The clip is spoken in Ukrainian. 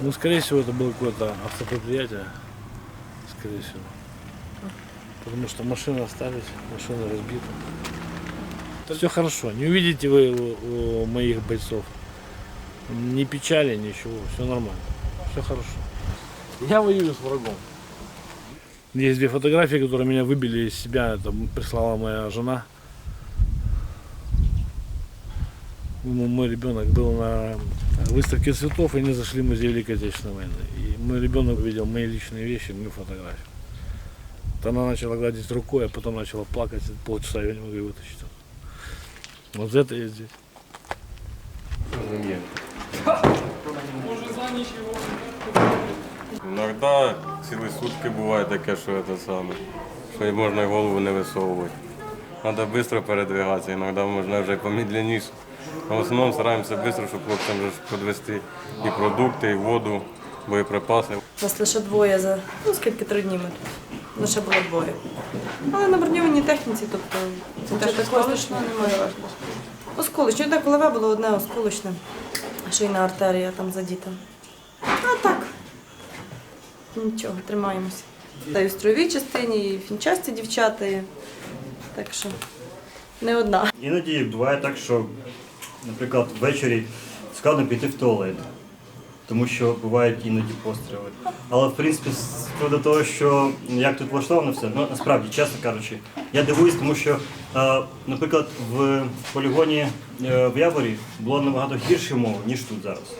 Ну, скорее всего, это было какое-то автопредприятие. Скорее всего. Потому что машины остались, машины разбиты. Все хорошо. Не увидите вы у, у моих бойцов ни печали, ничего. Все нормально. Все хорошо. Я воюю с врагом. Есть две фотографии, которые меня выбили из себя. Это прислала моя жена. Мой ребенок был на выставке цветов, и они зашли в музей Великой Отечественной войны. И мой ребенок увидел мои личные вещи, мою фотографию. Вот она начала гладить рукой, а потом начала плакать полчаса, я не могу ее вытащить. Вот за это я здесь. Іногда цілі сутки буває таке, що це саме, що і можна й голову не висовувати. Треба швидко передвигатися, іноді можна вже й помідленіше. В основному стараємося швидко, щоб хлопцям підвести і продукти, і воду, боєприпаси. Нас лише двоє за ну скільки три дні ми тут. Лише було двоє. Але на броньованій техніці, тобто це теж осколочно немає. Осколочно, так голове було одне осколочне, шийна артерія там задіта. А так. Нічого, тримаємося. Та і в строєвій частині, і в фінчасті дівчата. Так що не одна. Іноді буває так, що, наприклад, ввечері складно піти в туалет, тому що бувають іноді постріли. Але в принципі, до того, що як тут влаштовано все, ну насправді, чесно кажучи, я дивуюсь, тому що, е, наприклад, в полігоні е, в Яворі було набагато гірше умови, ніж тут зараз.